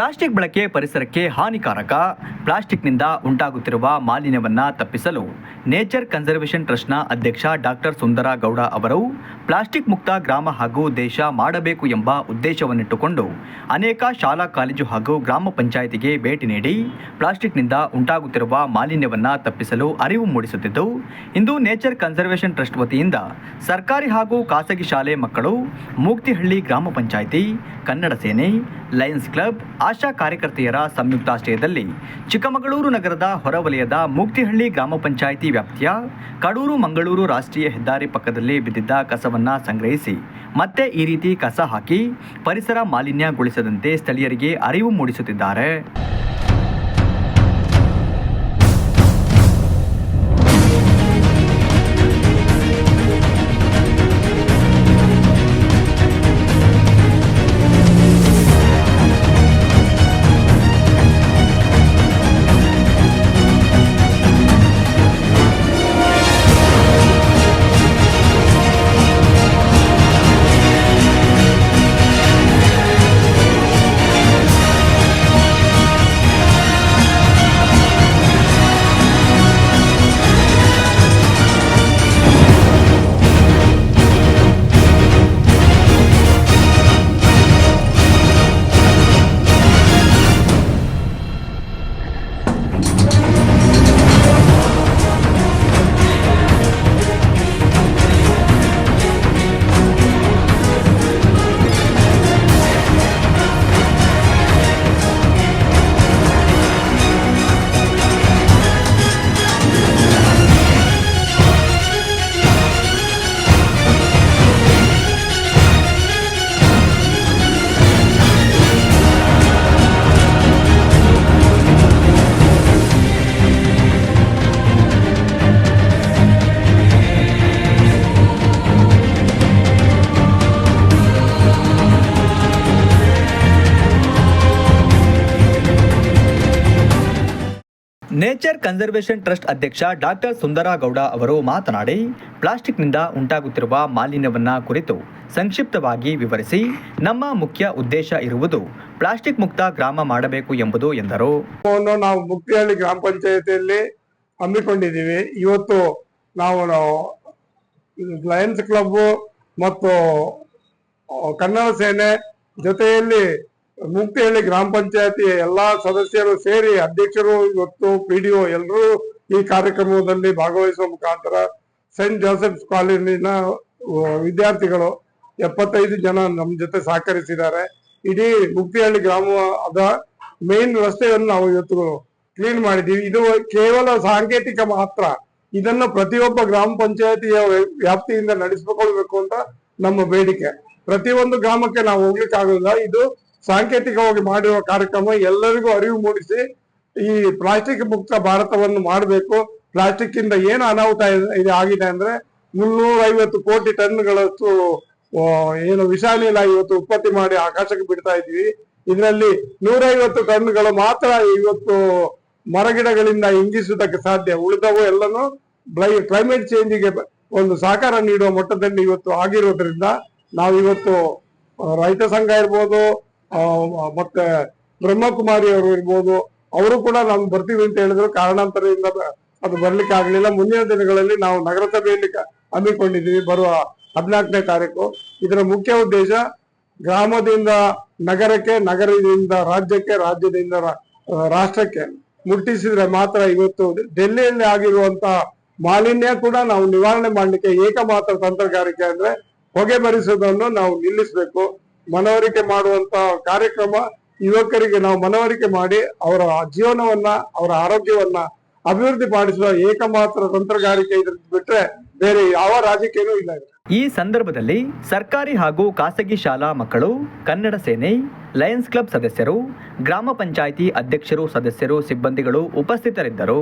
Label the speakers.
Speaker 1: Plastic ಬಳಕೆ ಪರಿಸರಕ್ಕೆ ಹಾನಿಕಾರಕ. ಪ್ಲಾಸ್ಟಿಕ್ನಿಂದ ಉಂಟಾಗುತ್ತಿರುವ ಮಾಲಿನ್ಯವನ್ನು ತಪ್ಪಿಸಲು ನೇಚರ್ ಕನ್ಸರ್ವೇಷನ್ ಟ್ರಸ್ಟ್ನ ಅಧ್ಯಕ್ಷ ಡಾಕ್ಟರ್ ಸುಂದರ ಗೌಡ ಅವರು ಪ್ಲಾಸ್ಟಿಕ್ ಮುಕ್ತ ಗ್ರಾಮ ಹಾಗೂ ದೇಶ ಮಾಡಬೇಕು ಎಂಬ ಉದ್ದೇಶವನ್ನಿಟ್ಟುಕೊಂಡು ಅನೇಕ ಶಾಲಾ ಕಾಲೇಜು ಹಾಗೂ ಗ್ರಾಮ ಪಂಚಾಯಿತಿಗೆ ಭೇಟಿ ನೀಡಿ ಪ್ಲಾಸ್ಟಿಕ್ನಿಂದ ಉಂಟಾಗುತ್ತಿರುವ ಮಾಲಿನ್ಯವನ್ನು ತಪ್ಪಿಸಲು ಅರಿವು ಮೂಡಿಸುತ್ತಿದ್ದು, ಇಂದು ನೇಚರ್ ಕನ್ಸರ್ವೇಷನ್ ಟ್ರಸ್ಟ್ ವತಿಯಿಂದ ಸರ್ಕಾರಿ ಹಾಗೂ ಖಾಸಗಿ ಶಾಲೆ ಮಕ್ಕಳು ಮೂಕ್ತಿಹಳ್ಳಿ ಗ್ರಾಮ ಪಂಚಾಯಿತಿ, ಕನ್ನಡ ಸೇನೆ, ಲಯನ್ಸ್ ಕ್ಲಬ್ ಆಶಾ ಕಾರ್ಯಕರ್ತೆಯರ ಸಂಯುಕ್ತಾಶ್ರಯದಲ್ಲಿ ಚಿಕ್ಕಮಗಳೂರು ನಗರದ ಹೊರವಲಯದ ಮುಕ್ತಿಹಳ್ಳಿ ಗ್ರಾಮ ಪಂಚಾಯಿತಿ ವ್ಯಾಪ್ತಿಯ ಕಡೂರು ಮಂಗಳೂರು ರಾಷ್ಟ್ರೀಯ ಹೆದ್ದಾರಿ ಪಕ್ಕದಲ್ಲಿ ಬಿದ್ದಿದ್ದ ಕಸವನ್ನು ಸಂಗ್ರಹಿಸಿ ಮತ್ತೆ ಈ ರೀತಿ ಕಸ ಹಾಕಿ ಪರಿಸರ ಮಾಲಿನ್ಯಗೊಳಿಸದಂತೆ ಸ್ಥಳೀಯರಿಗೆ ಅರಿವು ಮೂಡಿಸುತ್ತಿದ್ದಾರೆ. ನೇಚರ್ ಕನ್ಸರ್ವೇಷನ್ ಟ್ರಸ್ಟ್ ಅಧ್ಯಕ್ಷ ಡಾಕ್ಟರ್ ಸುಂದರ ಗೌಡ ಅವರು ಮಾತನಾಡಿ, ಪ್ಲಾಸ್ಟಿಕ್ನಿಂದ ಉಂಟಾಗುತ್ತಿರುವ ಮಾಲಿನ್ಯವನ್ನು ಕುರಿತು ಸಂಕ್ಷಿಪ್ತವಾಗಿ ವಿವರಿಸಿ, ನಮ್ಮ ಮುಖ್ಯ ಉದ್ದೇಶ ಇರುವುದು ಪ್ಲಾಸ್ಟಿಕ್ ಮುಕ್ತ ಗ್ರಾಮ ಮಾಡಬೇಕು ಎಂಬುದು ಎಂದರು.
Speaker 2: ನಾವು ಮುಕ್ತಿಹಳ್ಳಿ ಗ್ರಾಮ ಪಂಚಾಯತಿಯಲ್ಲಿ ಹಮ್ಮಿಕೊಂಡಿದ್ದೀವಿ. ಇವತ್ತು ನಾವು ಲಯನ್ಸ್ ಕ್ಲಬ್ ಮತ್ತು ಕನ್ನಡ ಸೇನೆ ಜೊತೆಯಲ್ಲಿ ಮುಕ್ತಿಹಳ್ಳಿ ಗ್ರಾಮ ಪಂಚಾಯತಿ ಎಲ್ಲಾ ಸದಸ್ಯರು ಸೇರಿ ಅಧ್ಯಕ್ಷರು ಇವತ್ತು ಪಿ ಡಿ ಒ ಎಲ್ಲರೂ ಈ ಕಾರ್ಯಕ್ರಮದಲ್ಲಿ ಭಾಗವಹಿಸುವ ಮುಖಾಂತರ ಸೆಂಟ್ ಜೋಸೆಫ್ಸ್ ಕಾಲೇಜಿನ ವಿದ್ಯಾರ್ಥಿಗಳು ಎಪ್ಪತ್ತೈದು ಜನ ನಮ್ಮ ಜೊತೆ ಸಹಕರಿಸಿದ್ದಾರೆ. ಇಡೀ ಮುಕ್ತಿಹಳ್ಳಿ ಗ್ರಾಮದ ಮೇನ್ ರಸ್ತೆಯನ್ನು ನಾವು ಇವತ್ತು ಕ್ಲೀನ್ ಮಾಡಿದ್ದೀವಿ. ಇದು ಕೇವಲ ಸಾಂಕೇತಿಕ ಮಾತ್ರ. ಇದನ್ನು ಪ್ರತಿಯೊಬ್ಬ ಗ್ರಾಮ ಪಂಚಾಯತಿಯ ವ್ಯಾಪ್ತಿಯಿಂದ ನಡೆಸಿಕೊಳ್ಬೇಕು ಅಂತ ನಮ್ಮ ಬೇಡಿಕೆ. ಪ್ರತಿಯೊಂದು ಗ್ರಾಮಕ್ಕೆ ನಾವು ಹೋಗ್ಲಿಕ್ಕೆ ಆಗೋದಿಲ್ಲ ಇದು ಸಾಂಕೇತಿಕವಾಗಿ ಮಾಡಿರುವ ಕಾರ್ಯಕ್ರಮ ಎಲ್ಲರಿಗೂ ಅರಿವು ಮೂಡಿಸಿ ಈ ಪ್ಲಾಸ್ಟಿಕ್ ಮುಕ್ತ ಭಾರತವನ್ನು ಮಾಡಬೇಕು. ಪ್ಲಾಸ್ಟಿಕ್ ಇಂದ ಏನು ಅನಾಹುತ ಇದೆ- ಆಗಿದೆ ಅಂದ್ರೆ ಮುನ್ನೂರ ಐವತ್ತು ಕೋಟಿ ಟನ್ಗಳಷ್ಟು ಏನು ವಿಷಾನಿಲ ಇವತ್ತು ಉತ್ಪತ್ತಿ ಮಾಡಿ ಆಕಾಶಕ್ಕೆ ಬಿಡ್ತಾ ಇದ್ವಿ ಇದರಲ್ಲಿ ನೂರೈವತ್ತು ಟನ್ಗಳು ಮಾತ್ರ ಇವತ್ತು ಮರಗಿಡಗಳಿಂದ ಇಂಗಿಸುವುದಕ್ಕೆ ಸಾಧ್ಯ. ಉಳಿದವು ಎಲ್ಲನೂ ಕ್ಲೈಮೇಟ್ ಚೇಂಜಿಗೆ ಒಂದು ಸಹಕಾರ ನೀಡುವ ಮಟ್ಟದಲ್ಲಿ ಇವತ್ತು ಆಗಿರೋದ್ರಿಂದ ನಾವು ಇವತ್ತು ರೈತ ಸಂಘ ಇರ್ಬೋದು ಮತ್ತೆ ಬ್ರಹ್ಮಕುಮಾರಿ ಅವರು ಇರ್ಬೋದು, ಅವರು ಕೂಡ ನಾವು ಬರ್ತೀವಿ ಅಂತ ಹೇಳಿದ್ರು. ಕಾರಣಾಂತರದಿಂದ ಅದು ಬರ್ಲಿಕ್ಕೆ ಆಗ್ಲಿಲ್ಲ. ಮುಂದಿನ ದಿನಗಳಲ್ಲಿ ನಾವು ನಗರಸಭೆಯಲ್ಲಿ ಹಮ್ಮಿಕೊಂಡಿದ್ದೀವಿ ಬರುವ ಹದಿನಾಲ್ಕನೇ ತಾರೀಕು. ಇದರ ಮುಖ್ಯ ಉದ್ದೇಶ ಗ್ರಾಮದಿಂದ ನಗರಕ್ಕೆ, ನಗರದಿಂದ ರಾಜ್ಯಕ್ಕೆ, ರಾಜ್ಯದಿಂದ ರಾಷ್ಟ್ರಕ್ಕೆ ಮುಟ್ಟಿಸಿದ್ರೆ ಮಾತ್ರ ಇವತ್ತು ಡೆಲ್ಲಿಯಲ್ಲಿ ಆಗಿರುವಂತ ಮಾಲಿನ್ಯ ಕೂಡ ನಾವು ನಿವಾರಣೆ ಮಾಡ್ಲಿಕ್ಕೆ ಏಕಮಾತ್ರ ತಂತ್ರಗಾರಿಕೆ ಅಂದ್ರೆ ಹೊಗೆ ಬರಿಸುವುದನ್ನು ನಾವು ನಿಲ್ಲಿಸಬೇಕು. ಮನವರಿಕೆ ಮಾಡುವಂತ ಕಾರ್ಯಕ್ರಮ ಯುವಕರಿಗೆ ನಾವು ಮನವರಿಕೆ ಮಾಡಿ ಅವರ ಜೀವನವನ್ನ, ಅವರ ಆರೋಗ್ಯವನ್ನ ಅಭಿವೃದ್ಧಿ ಪಡಿಸುವ ಏಕಮಾತ್ರ ತಂತ್ರಗಾರಿಕೆ ಇದ್ರ ಬಿಟ್ರೆ ಬೇರೆ ಯಾವ ರಾಜಕೀಯನೂ ಇಲ್ಲ.
Speaker 1: ಈ ಸಂದರ್ಭದಲ್ಲಿ ಸರ್ಕಾರಿ ಹಾಗೂ ಖಾಸಗಿ ಶಾಲಾ ಮಕ್ಕಳು, ಕನ್ನಡ ಸೇನೆ, ಲಯನ್ಸ್ ಕ್ಲಬ್ ಸದಸ್ಯರು, ಗ್ರಾಮ ಪಂಚಾಯಿತಿ ಅಧ್ಯಕ್ಷರು, ಸದಸ್ಯರು, ಸಿಬ್ಬಂದಿಗಳು ಉಪಸ್ಥಿತರಿದ್ದರು